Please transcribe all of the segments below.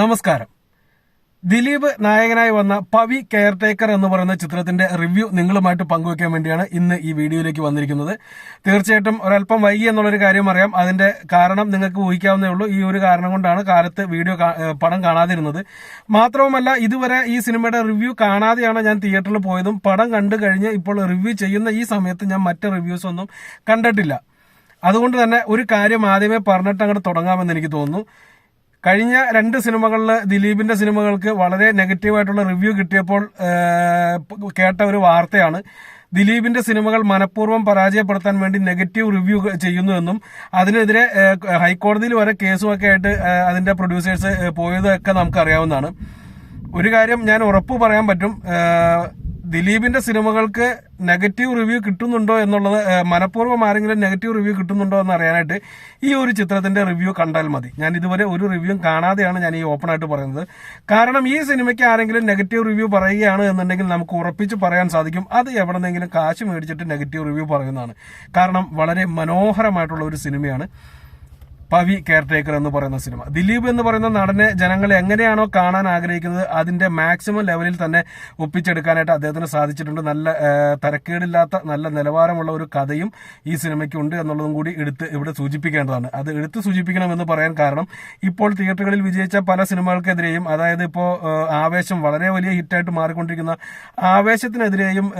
നമസ്കാരം. ദിലീപ് നായകനായി വന്ന പവി കെയർടേക്കർ എന്ന് പറയുന്ന ചിത്രത്തിന്റെ റിവ്യൂ നിങ്ങളുമായിട്ട് പങ്കുവെക്കാൻ വേണ്ടിയാണ് ഇന്ന് ഈ വീഡിയോയിലേക്ക് വന്നിരിക്കുന്നത്. തീർച്ചയായിട്ടും ഒരല്പം വൈകി എന്നുള്ളൊരു കാര്യം അറിയാം. അതിന്റെ കാരണം നിങ്ങൾക്ക് ഊഹിക്കാവുന്നേ ഉള്ളൂ. ഈ ഒരു കാരണം കൊണ്ടാണ് കാലത്ത് വീഡിയോ പടം കാണാതിരുന്നത്. മാത്രവുമല്ല ഇതുവരെ ഈ സിനിമയുടെ റിവ്യൂ കാണാതെയാണ് ഞാൻ തിയേറ്ററിൽ പോയതും പടം കണ്ടു കഴിഞ്ഞ് ഇപ്പോൾ റിവ്യൂ ചെയ്യുന്ന ഈ സമയത്ത് ഞാൻ മറ്റ് റിവ്യൂസ് ഒന്നും കണ്ടിട്ടില്ല. അതുകൊണ്ട് തന്നെ ഒരു കാര്യം ആദ്യമേ പറഞ്ഞിട്ട് അങ്ങോട്ട് തുടങ്ങാമെന്ന് എനിക്ക് തോന്നുന്നു. കഴിഞ്ഞ രണ്ട് സിനിമകളിൽ ദിലീപിന്റെ സിനിമകൾക്ക് വളരെ നെഗറ്റീവായിട്ടുള്ള റിവ്യൂ കിട്ടിയപ്പോൾ കേട്ട ഒരു വാർത്തയാണ്. ദിലീപിന്റെ സിനിമകൾ മനഃപൂർവം പരാജയപ്പെടുത്താൻ വേണ്ടി നെഗറ്റീവ് റിവ്യൂ ചെയ്യുന്നുവെന്നും അതിനെതിരെ ഹൈക്കോടതിയിൽ വരെ കേസുമൊക്കെ ആയിട്ട് അതിന്റെ പ്രൊഡ്യൂസേഴ്സ് പോയതൊക്കെ നമുക്കറിയാവുന്നതാണ്. ഒരു കാര്യം ഞാൻ ഉറപ്പ് പറയാൻ പറ്റും ദിലീപിന്റെ സിനിമകൾക്ക് നെഗറ്റീവ് റിവ്യൂ കിട്ടുന്നുണ്ടോ എന്നുള്ളത് മനഃപൂർവം ആരെങ്കിലും നെഗറ്റീവ് റിവ്യൂ കിട്ടുന്നുണ്ടോ എന്ന് അറിയാനായിട്ട് ഈ ഒരു ചിത്രത്തിന്റെ റിവ്യൂ കണ്ടാൽ മതി. ഞാൻ ഇതുവരെ ഒരു റിവ്യൂ കാണാതെയാണ് ഞാൻ ഈ ഓപ്പൺ ആയിട്ട് പറയുന്നത്. കാരണം ഈ സിനിമയ്ക്ക് ആരെങ്കിലും നെഗറ്റീവ് റിവ്യൂ പറയുകയാണ് എന്നുണ്ടെങ്കിൽ നമുക്ക് ഉറപ്പിച്ച് പറയാൻ സാധിക്കും. അത് എവിടെന്നെങ്കിലും കാശ് മേടിച്ചിട്ട് നെഗറ്റീവ് റിവ്യൂ പറയുന്നതാണ്. കാരണം വളരെ മനോഹരമായിട്ടുള്ള ഒരു സിനിമയാണ്. പവി കെയർടേക്കർ എന്ന് പറയുന്ന സിനിമ. ദിലീപ് എന്ന് പറയുന്ന നടനെ ജനങ്ങൾ എങ്ങനെയാണോ കാണാൻ ആഗ്രഹിക്കുന്നത് അതിന്റെ മാക്സിമം ലെവലിൽ തന്നെ ഒപ്പിച്ചെടുക്കാനായിട്ട് അദ്ദേഹത്തിന് സാധിച്ചിട്ടുണ്ട്. നല്ല തരക്കേടില്ലാത്ത നല്ല നിലവാരമുള്ള ഒരു കഥയും ഈ സിനിമയ്ക്ക് ഉണ്ട് എന്നുള്ളതും കൂടി എടുത്ത് ഇവിടെ സൂചിപ്പിക്കേണ്ടതാണ്. അത് എടുത്ത് സൂചിപ്പിക്കണമെന്ന് പറയാൻ കാരണം ഇപ്പോൾ തിയേറ്ററുകളിൽ വിജയിച്ച പല സിനിമകൾക്കെതിരെയും അതായത് ഇപ്പോൾ ആവേശം വളരെ വലിയ ഹിറ്റായിട്ട് മാറിക്കൊണ്ടിരിക്കുന്ന ആവേശത്തിനെതിരെയും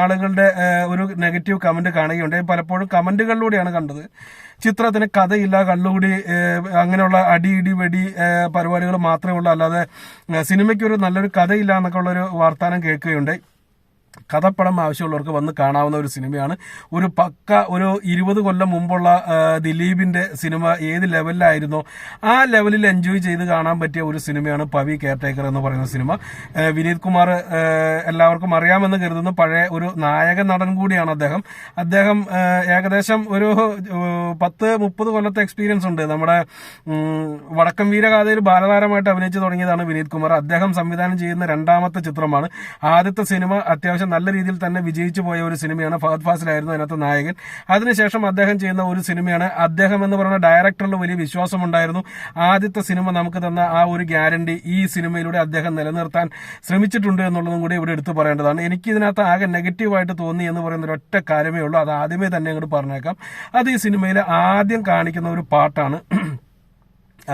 ആളുകളുടെ ഒരു നെഗറ്റീവ് കമന്റ് കാണുകയുണ്ടായി. പലപ്പോഴും കമന്റുകളിലൂടെയാണ് കണ്ടത്. ചിത്രത്തിന് കഥയില്ല കള്ളുകൂടി ഏഹ്, അങ്ങനെയുള്ള അടി ഇടി വെടി പരിപാടികൾ മാത്രമേ ഉള്ളൂ. അല്ലാതെ സിനിമയ്ക്ക് ഒരു നല്ലൊരു കഥയില്ല എന്നൊക്കെ ഉള്ളൊരു വാർത്താനം കേൾക്കുകയുണ്ടായി. കഥപ്പടം ആവശ്യമുള്ളവർക്ക് വന്ന് കാണാവുന്ന ഒരു സിനിമയാണ്. ഒരു പക്ക ഒരു ഇരുപത് കൊല്ലം മുമ്പുള്ള ദിലീപിന്റെ സിനിമ ഏത് ലെവലിലായിരുന്നോ ആ ലെവലിൽ എൻജോയ് ചെയ്ത് കാണാൻ പറ്റിയ ഒരു സിനിമയാണ് പവി കെയർടേക്കർ എന്ന് പറയുന്ന സിനിമ. വിനീത് കുമാർ എല്ലാവർക്കും അറിയാമെന്ന് കരുതുന്നു പഴയ ഒരു നായക നടൻ കൂടിയാണ് അദ്ദേഹം. അദ്ദേഹം ഏകദേശം ഒരു പത്ത് മുപ്പത് കൊല്ലത്തെ എക്സ്പീരിയൻസ് ഉണ്ട്. നമ്മുടെ വടക്കം വീരഗാഥയിൽ ബാലതാരമായിട്ട് അഭിനയിച്ചു തുടങ്ങിയതാണ് വിനീത് കുമാർ. അദ്ദേഹം സംവിധാനം ചെയ്യുന്ന രണ്ടാമത്തെ ചിത്രമാണ്. ആദ്യത്തെ സിനിമ അത്യാവശ്യം നല്ല രീതിയിൽ തന്നെ വിജയിച്ചു പോയ ഒരു സിനിമയാണ് ഫഹദ് ഫാസിലായിരുന്നു അതിനകത്ത് നായകൻ. അതിനുശേഷം അദ്ദേഹം ചെയ്യുന്ന ഒരു സിനിമയാണ് അദ്ദേഹം എന്ന് പറയുന്ന ഡയറക്ടറിൽ വലിയ വിശ്വാസമുണ്ടായിരുന്നു. ആദ്യത്തെ സിനിമ നമുക്ക് തന്ന ആ ഒരു ഗ്യാരണ്ടി ഈ സിനിമയിലൂടെ അദ്ദേഹം നിലനിർത്താൻ ശ്രമിച്ചിട്ടുണ്ട് എന്നുള്ളതും കൂടി ഇവിടെ എടുത്തു പറയേണ്ടതാണ്. എനിക്ക് ഇതിനകത്ത് ആകെ നെഗറ്റീവായിട്ട് തോന്നി എന്ന് പറയുന്ന ഒറ്റ കാര്യമേ ഉള്ളൂ. അത് ആദ്യമേ തന്നെ അങ്ങോട്ട് പറഞ്ഞേക്കാം. അത് ഈ സിനിമയിൽ ആദ്യം കാണിക്കുന്ന ഒരു പാട്ടാണ്.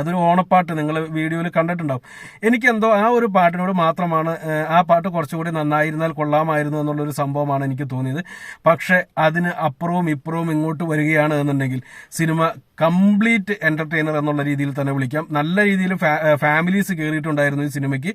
അതൊരു ഓണപ്പാട്ട് നിങ്ങൾ വീഡിയോയിൽ കണ്ടിട്ടുണ്ടാവും. എനിക്കെന്തോ ആ ഒരു പാട്ടിനോട് മാത്രമാണ് ആ പാട്ട് കുറച്ചുകൂടി നന്നായിരുന്നാൽ കൊള്ളാമായിരുന്നു എന്നുള്ളൊരു സംഭവമാണ് എനിക്ക് തോന്നിയത്. പക്ഷേ അതിന് അപ്പുറവും ഇപ്പുറവും ഇങ്ങോട്ട് വരികയാണ് എന്നുണ്ടെങ്കിൽ സിനിമ കംപ്ലീറ്റ് എന്റർടൈനർ എന്നുള്ള രീതിയിൽ തന്നെ വിളിക്കാം. നല്ല രീതിയിൽ ഫാമിലീസ് കയറിയിട്ടുണ്ടായിരുന്നു ഈ സിനിമയ്ക്ക്.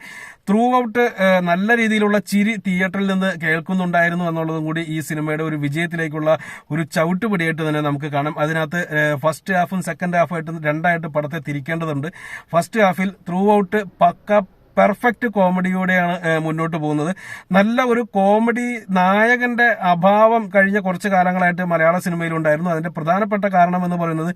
ത്രൂ ഔട്ട് നല്ല രീതിയിലുള്ള ചിരി തിയേറ്ററിൽ നിന്ന് കേൾക്കുന്നുണ്ടായിരുന്നു എന്നുള്ളതും കൂടി ഈ സിനിമയുടെ ഒരു വിജയത്തിലേക്കുള്ള ഒരു ചവിട്ടുപടിയായിട്ട് തന്നെ നമുക്ക് കാണാം. അതിനകത്ത് ഫസ്റ്റ് ഹാഫും സെക്കൻഡ് ഹാഫുമായിട്ട് രണ്ടായിട്ട് പടത്തെ തിരിക്കേണ്ടതുണ്ട്. ഫസ്റ്റ് ഹാഫിൽ ത്രൂ ഔട്ട് പക്ക പെർഫെക്റ്റ് കോമഡിയോടെയാണ് മുന്നോട്ട് പോകുന്നത്. നല്ല ഒരു കോമഡി നായകന്റെ അഭാവം കഴിഞ്ഞ കുറച്ച് കാലങ്ങളായിട്ട് മലയാള സിനിമയിൽ ഉണ്ടായിരുന്നു അതിന്റെ പ്രധാനപ്പെട്ട കാരണം എന്ന് പറയുന്നത്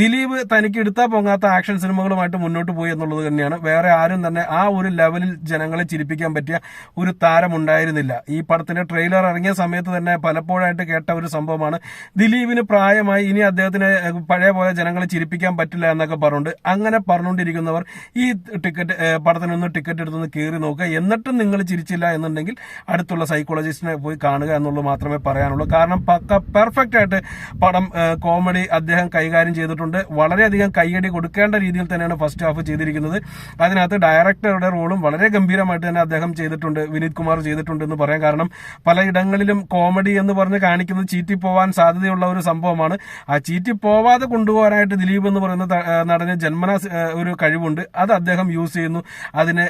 ദിലീപ് തനിക്ക് എടുത്താൽ പൊങ്ങാത്ത ആക്ഷൻ സിനിമകളുമായിട്ട് മുന്നോട്ട് പോയി എന്നുള്ളത് തന്നെയാണ്. വേറെ ആരും തന്നെ ആ ഒരു ലെവലിൽ ജനങ്ങളെ ചിരിപ്പിക്കാൻ പറ്റിയ ഒരു താരമുണ്ടായിരുന്നില്ല ഈ പടത്തിന്റെ ട്രെയിലർ ഇറങ്ങിയ സമയത്ത് തന്നെ പലപ്പോഴായിട്ട് കേട്ട ഒരു സംഭവമാണ് ദിലീപിന് പ്രായമായി ഇനി അദ്ദേഹത്തിന് പഴയ പോലെ ജനങ്ങളെ ചിരിപ്പിക്കാൻ പറ്റില്ല എന്നൊക്കെ പറഞ്ഞുകൊണ്ട് അങ്ങനെ പറഞ്ഞുകൊണ്ടിരിക്കുന്നവർ ഈ ടിക്കറ്റ് പടത്തിനൊന്ന് ടിക്കറ്റ് എടുത്തൊന്ന് കയറി നോക്കുക. എന്നിട്ടും നിങ്ങൾ ചിരിച്ചില്ല എന്നുണ്ടെങ്കിൽ അടുത്തുള്ള സൈക്കോളജിസ്റ്റിനെ പോയി കാണുക എന്നുള്ളത് മാത്രമേ പറയാനുള്ളൂ. കാരണം പക്ക പെർഫെക്റ്റ് ആയിട്ട് പടം കോമഡി അദ്ദേഹം കൈകാര്യം ചെയ്തിട്ടുണ്ട്. വളരെയധികം കൈയടി കൊടുക്കേണ്ട രീതിയിൽ തന്നെയാണ് ഫസ്റ്റ് ഹാഫ് ചെയ്തിരിക്കുന്നത്. അതിനകത്ത് ഡയറക്ടറുടെ റോളും വളരെ ഗംഭീരമായിട്ട് തന്നെ അദ്ദേഹം ചെയ്തിട്ടുണ്ട്. വിനീത് കുമാർ ചെയ്തിട്ടുണ്ട് എന്ന് പറയാം. കാരണം പലയിടങ്ങളിലും കോമഡി എന്ന് പറഞ്ഞ് കാണിക്കുന്നത് ചീറ്റിപ്പോവാൻ സാധ്യതയുള്ള ഒരു സംഭവമാണ്. ആ ചീറ്റി പോവാതെ കൊണ്ടുപോകാനായിട്ട് ദിലീപ് എന്ന് പറയുന്ന നടന് ജന്മന ഒരു കഴിവുണ്ട്. അത് അദ്ദേഹം യൂസ് ചെയ്യുന്നു. അതിനെ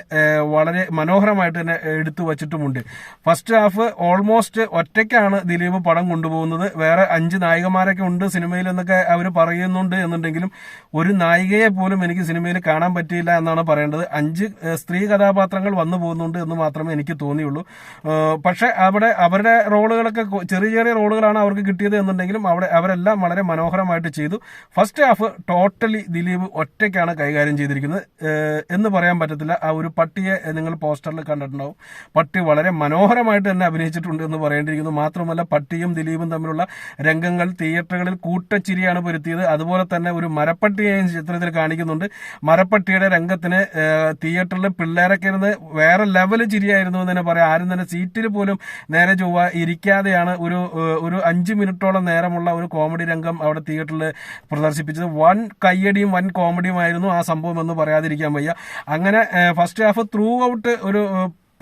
വളരെ മനോഹരമായിട്ട് തന്നെ എടുത്തു വച്ചിട്ടുമുണ്ട്. ഫസ്റ്റ് ഹാഫ് ഓൾമോസ്റ്റ് ഒറ്റയ്ക്കാണ് ദിലീപ് പടം കൊണ്ടുപോകുന്നത്. വേറെ അഞ്ച് നായികമാരൊക്കെ ഉണ്ട് സിനിമയിൽ എന്നൊക്കെ അവർ പറയുന്നുണ്ട് എന്നുണ്ടെങ്കിലും ഒരു നായികയെ പോലും എനിക്ക് സിനിമയിൽ കാണാൻ പറ്റിയില്ല എന്നാണ് പറയേണ്ടത്. അഞ്ച് സ്ത്രീ കഥാപാത്രങ്ങൾ വന്നു പോകുന്നുണ്ട് എന്ന് മാത്രമേ എനിക്ക് തോന്നിയുള്ളൂ. പക്ഷെ അവിടെ അവരുടെ റോളുകളൊക്കെ ചെറിയ ചെറിയ റോളുകളാണ് അവർക്ക് കിട്ടിയത് എന്നുണ്ടെങ്കിലും അവിടെ അവരെല്ലാം വളരെ മനോഹരമായിട്ട് ചെയ്തു. ഫസ്റ്റ് ഹാഫ് ടോട്ടലി ദിലീപ് ഒറ്റയ്ക്കാണ് കൈകാര്യം ചെയ്തിരിക്കുന്നത്. എന്ന് പറയാൻ പറ്റത്തില്ല. ആ ഒരു ഒരു പട്ടിയെ നിങ്ങൾ പോസ്റ്ററിൽ കണ്ടിട്ടുണ്ടാവും. പട്ടി വളരെ മനോഹരമായിട്ട് തന്നെ അഭിനയിച്ചിട്ടുണ്ട് എന്ന് പറയേണ്ടിയിരിക്കുന്നു. മാത്രമല്ല പട്ടിയും ദിലീപും തമ്മിലുള്ള രംഗങ്ങൾ തിയേറ്ററുകളിൽ കൂട്ടച്ചിരിയാണ് പൊരുത്തിയത്. അതുപോലെ തന്നെ ഒരു മരപ്പട്ടിയെയും ചിത്രത്തിൽ കാണിക്കുന്നുണ്ട്. മരപ്പട്ടിയുടെ രംഗത്തിന് തിയേറ്ററിൽ പിള്ളേരൊക്കെ ഇരുന്ന് വേറെ ലെവൽ ചിരിയായിരുന്നു എന്ന് തന്നെ പറയാം. ആരും തന്നെ സീറ്റിൽ പോലും നേരെ ചൊവ്വ ഇരിക്കാതെയാണ് ഒരു ഒരു അഞ്ച് മിനിറ്റോളം നേരമുള്ള ഒരു കോമഡി രംഗം അവിടെ തിയേറ്ററിൽ പ്രദർശിപ്പിച്ചത്. വൻ കയ്യടിയും വൻ കോമഡിയുമായിരുന്നു ആ സംഭവം എന്ന് പറയാതിരിക്കാൻ വയ്യ. അങ്ങനെ ഫസ്റ്റ് ഹാഫ് ത്രൂ ഔട്ട് ഒരു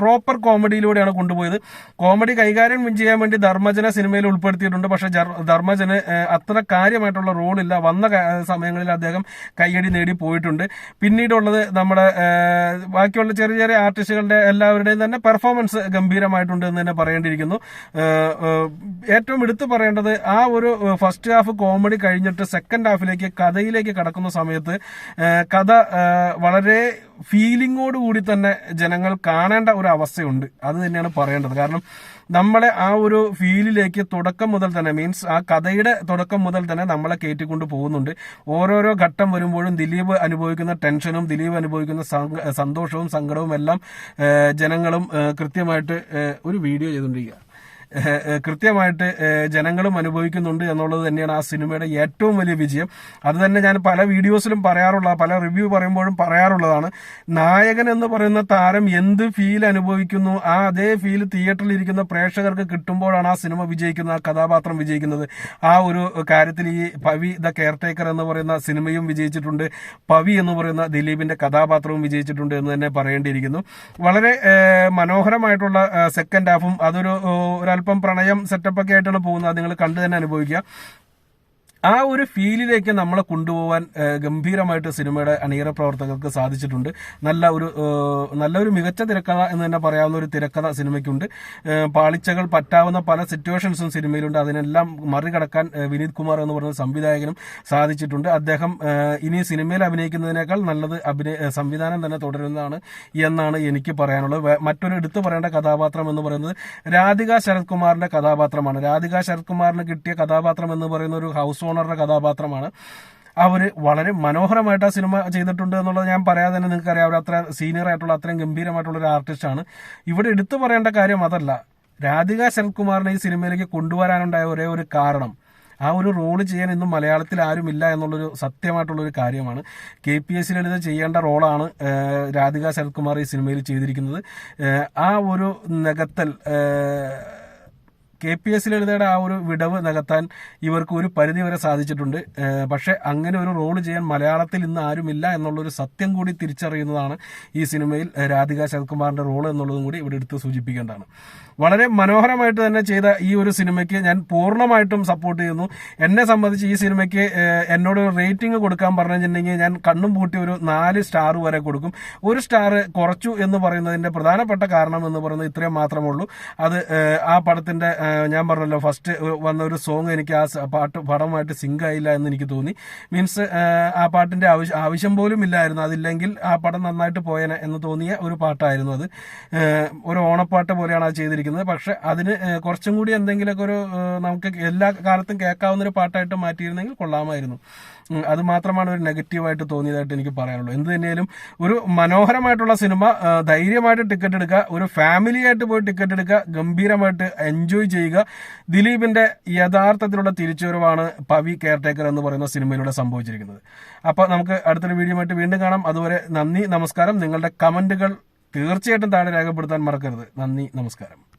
പ്രോപ്പർ കോമഡിയിലൂടെയാണ് കൊണ്ടുപോയത്. കോമഡി കൈകാര്യം ചെയ്യാൻ വേണ്ടി ധർമ്മജന സിനിമയിൽ ഉൾപ്പെടുത്തിയിട്ടുണ്ട്. പക്ഷേ ധർമ്മജന് അത്ര കാര്യമായിട്ടുള്ള റോളില്ല. വന്ന സമയങ്ങളിൽ അദ്ദേഹം കയ്യടി നേടി പോയിട്ടുണ്ട്. പിന്നീടുള്ളത് നമ്മുടെ ബാക്കിയുള്ള ചെറിയ ചെറിയ ആർട്ടിസ്റ്റുകളുടെ എല്ലാവരുടെയും തന്നെ പെർഫോമൻസ് ഗംഭീരമായിട്ടുണ്ട് എന്ന് തന്നെ പറയേണ്ടിയിരിക്കുന്നു. ഏറ്റവും എടുത്തു പറയേണ്ടത് ആ ഒരു ഫസ്റ്റ് ഹാഫ് കോമഡി കഴിഞ്ഞിട്ട് സെക്കൻഡ് ഹാഫിലേക്ക് കഥയിലേക്ക് കടക്കുന്ന സമയത്ത് കഥ വളരെ ഫീലിങ്ങോട് കൂടി തന്നെ ജനങ്ങൾ കാണേണ്ട ഒരു അവസ്ഥയുണ്ട്. അത് തന്നെയാണ് പറയേണ്ടത്. കാരണം നമ്മളെ ആ ഒരു ഫീലിലേക്ക് തുടക്കം മുതൽ തന്നെ മീൻസ് ആ കഥയുടെ തുടക്കം മുതൽ തന്നെ നമ്മളെ കയറ്റിക്കൊണ്ട് പോകുന്നുണ്ട്. ഓരോരോ ഘട്ടം വരുമ്പോഴും ദിലീപ് അനുഭവിക്കുന്ന ടെൻഷനും ദിലീപ് അനുഭവിക്കുന്ന സന്തോഷവും സങ്കടവും എല്ലാം ജനങ്ങളും കൃത്യമായിട്ട് ഒരു വീഡിയോ ചെയ്തുകൊണ്ടിരിക്കുക. കൃത്യമായിട്ട് ജനങ്ങളും അനുഭവിക്കുന്നുണ്ട് എന്നുള്ളത് തന്നെയാണ് ആ സിനിമയുടെ ഏറ്റവും വലിയ വിജയം. അത് തന്നെ ഞാൻ പല വീഡിയോസിലും പറയാറുള്ള പല റിവ്യൂ പറയുമ്പോഴും പറയാറുള്ളതാണ്. നായകൻ എന്ന് പറയുന്ന താരം എന്ത് ഫീൽ അനുഭവിക്കുന്നു ആ അതേ ഫീൽ തിയേറ്ററിൽ ഇരിക്കുന്ന പ്രേക്ഷകർക്ക് കിട്ടുമ്പോഴാണ് ആ സിനിമ വിജയിക്കുന്നത് ആ കഥാപാത്രം വിജയിക്കുന്നത്. ആ ഒരു കാര്യത്തിൽ ഈ പവി ദ കെയർടേക്കർ എന്ന് പറയുന്ന സിനിമയും വിജയിച്ചിട്ടുണ്ട്. പവി എന്ന് പറയുന്ന ദിലീപിന്റെ കഥാപാത്രവും വിജയിച്ചിട്ടുണ്ട് എന്ന് തന്നെ പറയേണ്ടിയിരിക്കുന്നു. വളരെ മനോഹരമായിട്ടുള്ള സെക്കൻഡ് ഹാഫും അതൊരു ഏഹ്, ഒരല്പം പ്രണയം സെറ്റപ്പ് ഒക്കെ ആയിട്ടാണ് പോകുന്നത്. നിങ്ങൾ കണ്ടു തന്നെ അനുഭവിക്കുക. ആ ഒരു ഫീലിലേക്ക് നമ്മളെ കൊണ്ടുപോകാൻ ഗംഭീരമായിട്ട് സിനിമയുടെ അണിയറ പ്രവർത്തകർക്ക് സാധിച്ചിട്ടുണ്ട്. നല്ല ഒരു നല്ലൊരു മികച്ച തിരക്കഥ എന്ന് തന്നെ പറയാവുന്ന ഒരു തിരക്കഥ സിനിമയ്ക്കുണ്ട്. പാളിച്ചകൾ പറ്റാവുന്ന പല സിറ്റുവേഷൻസും സിനിമയിലുണ്ട്. അതിനെല്ലാം മറികടക്കാൻ വിനീത് കുമാർ എന്ന് പറയുന്ന സംവിധായകനും സാധിച്ചിട്ടുണ്ട്. അദ്ദേഹം ഇനി സിനിമയിൽ അഭിനയിക്കുന്നതിനേക്കാൾ നല്ലത് അഭിനയ സംവിധാനം തന്നെ തുടരുന്നതാണ് എന്നാണ് എനിക്ക് പറയാനുള്ളത്. മറ്റൊരു എടുത്തു പറയേണ്ട കഥാപാത്രം എന്ന് പറയുന്നത് രാധിക ശരത് കുമാറിന്റെ കഥാപാത്രമാണ്. രാധിക ശരത് കുമാറിന് കിട്ടിയ കഥാപാത്രം എന്ന് പറയുന്ന ഒരു ഹൗസ് ഓണറുടെ കഥാപാത്രമാണ്. അവർ വളരെ മനോഹരമായിട്ട് ആ സിനിമ ചെയ്തിട്ടുണ്ട് എന്നുള്ളത് ഞാൻ പറയാതെ തന്നെ നിങ്ങൾക്ക് അറിയാം അത്ര സീനിയർ ആയിട്ടുള്ള അത്രയും ഗംഭീരമായിട്ടുള്ള ഒരു ആർട്ടിസ്റ്റാണ് ഇവിടെ എടുത്തു പറയേണ്ട കാര്യം അതല്ല. രാധിക ശരത്കുമാറിനെ ഈ സിനിമയിലേക്ക് കൊണ്ടുവരാനുണ്ടായ ഒരേ ഒരു കാരണം ആ ഒരു റോൾ ചെയ്യാൻ ഇന്നും മലയാളത്തിൽ ആരുമില്ല എന്നുള്ളൊരു സത്യമായിട്ടുള്ളൊരു കാര്യമാണ്. കെ പി എസ് ലളിത ചെയ്യേണ്ട റോളാണ് രാധിക ശരത്കുമാർ ഈ സിനിമയിൽ ചെയ്തിരിക്കുന്നത്. ആ ഒരു നികത്തൽ കെ പി എസ് ലളിതയുടെ ആ ഒരു വിടവ് നികത്താൻ ഇവർക്ക് ഒരു പരിധി വരെ സാധിച്ചിട്ടുണ്ട്. പക്ഷേ അങ്ങനെ ഒരു റോൾ ചെയ്യാൻ മലയാളത്തിൽ ഇന്ന് ആരുമില്ല എന്നുള്ളൊരു സത്യം കൂടി തിരിച്ചറിയുന്നതാണ് ഈ സിനിമയിൽ രാധിക ശരത്കുമാറിന്റെ റോൾ എന്നുള്ളതും കൂടി ഇവിടെ എടുത്ത് സൂചിപ്പിക്കേണ്ടതാണ്. വളരെ മനോഹരമായിട്ട് തന്നെ ചെയ്ത ഈ ഒരു സിനിമയ്ക്ക് ഞാൻ പൂർണമായിട്ടും സപ്പോർട്ട് ചെയ്യുന്നു. എന്നെ സംബന്ധിച്ച് ഈ സിനിമയ്ക്ക് എന്നോട് റേറ്റിംഗ് കൊടുക്കാൻ പറഞ്ഞിട്ടുണ്ടെങ്കിൽ ഞാൻ കണ്ണും പൂട്ടി ഒരു നാല് സ്റ്റാർ വരെ കൊടുക്കും. ഒരു സ്റ്റാർ കുറച്ചു എന്ന് പറയുന്നതിന്റെ പ്രധാനപ്പെട്ട കാരണം എന്ന് പറയുന്നത് ഇത്രയും മാത്രമേ ഉള്ളൂ. അത് ആ പടത്തിന്റെ ഞാൻ പറഞ്ഞല്ലോ ഫസ്റ്റ് വന്ന ഒരു സോങ് എനിക്ക് ആ പാട്ട് പടമായിട്ട് സിങ്ക് ആയില്ല എന്ന് എനിക്ക് തോന്നി. മീൻസ് ആ പാട്ടിന്റെ ആവശ്യം ആവശ്യം പോലും ഇല്ലായിരുന്നു. അതില്ലെങ്കിൽ ആ പടം നന്നായിട്ട് പോയനെ എന്ന് തോന്നിയ ഒരു പാട്ടായിരുന്നു അത്. ഒരു ഓണപ്പാട്ട് പോലെയാണ് അത് ചെയ്തിരിക്കുന്നത്. പക്ഷെ അതിന് കുറച്ചും കൂടി എന്തെങ്കിലുമൊക്കെ ഒരു നമുക്ക് എല്ലാ കാലത്തും കേൾക്കാവുന്ന ഒരു പാട്ടായിട്ട് മാറ്റിയിരുന്നെങ്കിൽ കൊള്ളാമായിരുന്നു. അത് മാത്രമാണ് ഒരു നെഗറ്റീവായിട്ട് തോന്നിയതായിട്ട് എനിക്ക് പറയാനുള്ളൂ. എന്ത് തന്നെയാലും ഒരു മനോഹരമായിട്ടുള്ള സിനിമ ധൈര്യമായിട്ട് ടിക്കറ്റ് എടുക്കുക ഒരു ഫാമിലിയായിട്ട് പോയി ടിക്കറ്റ് എടുക്കുക ഗംഭീരമായിട്ട് എൻജോയ് ചെയ്യുക. ദിലീപിന്റെ യഥാർത്ഥത്തിലുള്ള തിരിച്ചുവരവാണ് പവി കെയർടേക്കർ എന്ന് പറയുന്ന സിനിമയിലൂടെ സംഭവിച്ചിരിക്കുന്നത്. അപ്പൊ നമുക്ക് അടുത്തൊരു വീഡിയോ ആയിട്ട് വീണ്ടും കാണാം. അതുവരെ നന്ദി നമസ്കാരം. നിങ്ങളുടെ കമന്റുകൾ തീർച്ചയായിട്ടും താഴെ രേഖപ്പെടുത്താൻ മറക്കരുത്. നന്ദി നമസ്കാരം.